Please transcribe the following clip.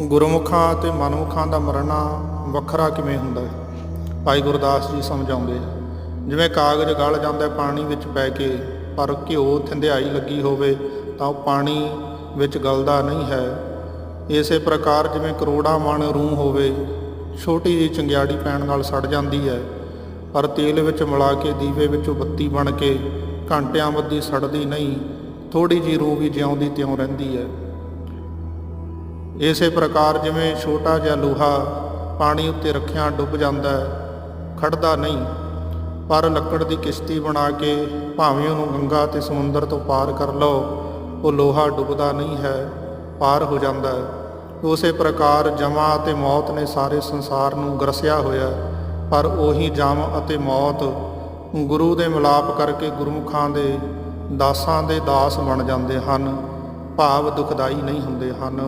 ਗੁਰਮੁਖਾਂ ਅਤੇ ਮਨਮੁਖਾਂ ਦਾ ਮਰਨਾ ਵੱਖਰਾ ਕਿਵੇਂ ਹੁੰਦਾ ਹੈ? ਭਾਈ ਗੁਰਦਾਸ ਜੀ ਸਮਝਾਉਂਦੇ ਜਿਵੇਂ ਕਾਗਜ਼ ਗਲ ਜਾਂਦਾ ਪਾਣੀ ਵਿੱਚ ਪੈ ਕੇ, ਪਰ ਘਿਓ ਥੰਧਿਆਈ ਲੱਗੀ ਹੋਵੇ ਤਾਂ ਉਹ ਪਾਣੀ ਵਿੱਚ ਗਲਦਾ ਨਹੀਂ ਹੈ। ਇਸੇ ਪ੍ਰਕਾਰ ਜਿਵੇਂ ਕਰੋੜਾਂ ਮਣ ਰੂਹ ਹੋਵੇ, ਛੋਟੀ ਜਿਹੀ ਚੰਗਿਆੜੀ ਪੈਣ ਨਾਲ ਸੜ ਜਾਂਦੀ ਹੈ, ਪਰ ਤੇਲ ਵਿੱਚ ਮਿਲਾ ਕੇ ਦੀਵੇ ਵਿੱਚੋਂ ਬੱਤੀ ਬਣ ਕੇ ਘੰਟਿਆਂ ਬੱਧੀ ਸੜਦੀ ਨਹੀਂ ਥੋੜੀ ਜਿਹੀ ਰੂਹ ਵੀ ਜਿਉਂਦੀ ਤਿਉਂ ਰਹਿੰਦੀ ਹੈ। ਇਸੇ ਪ੍ਰਕਾਰ ਜਿਵੇਂ ਛੋਟਾ ਜਿਹਾ ਲੋਹਾ ਪਾਣੀ ਉੱਤੇ ਰੱਖਿਆ ਡੁੱਬ ਜਾਂਦਾ ਹੈ, ਖੜਦਾ ਨਹੀਂ। ਪਰ ਲੱਕੜ ਦੀ ਕਿਸ਼ਤੀ ਬਣਾ ਕੇ ਭਾਵੇਂ ਉਹਨੂੰ ਗੰਗਾ ਤੇ ਸਮੁੰਦਰ ਤੋਂ ਪਾਰ ਕਰ ਲਓ, ਉਹ ਲੋਹਾ ਡੁੱਬਦਾ ਨਹੀਂ ਹੈ, ਪਾਰ ਹੋ ਜਾਂਦਾ ਹੈ। ਉਸੇ ਪ੍ਰਕਾਰ ਜਮਾ ਅਤੇ ਮੌਤ ਨੇ ਸਾਰੇ ਸੰਸਾਰ ਨੂੰ ਗਰਸਿਆ ਹੋਇਆ ਪਰ ਉਹੀ ਜਮ ਅਤੇ ਮੌਤ ਗੁਰੂ ਦੇ ਮਿਲਾਪ ਕਰਕੇ ਗੁਰਮੁਖਾਂ ਦੇ, ਦਾਸਾਂ ਦੇ ਦਾਸ ਬਣ ਜਾਂਦੇ ਹਨ, ਭਾਵ ਦੁਖਦਾਈ ਨਹੀਂ ਹੁੰਦੇ ਹਨ।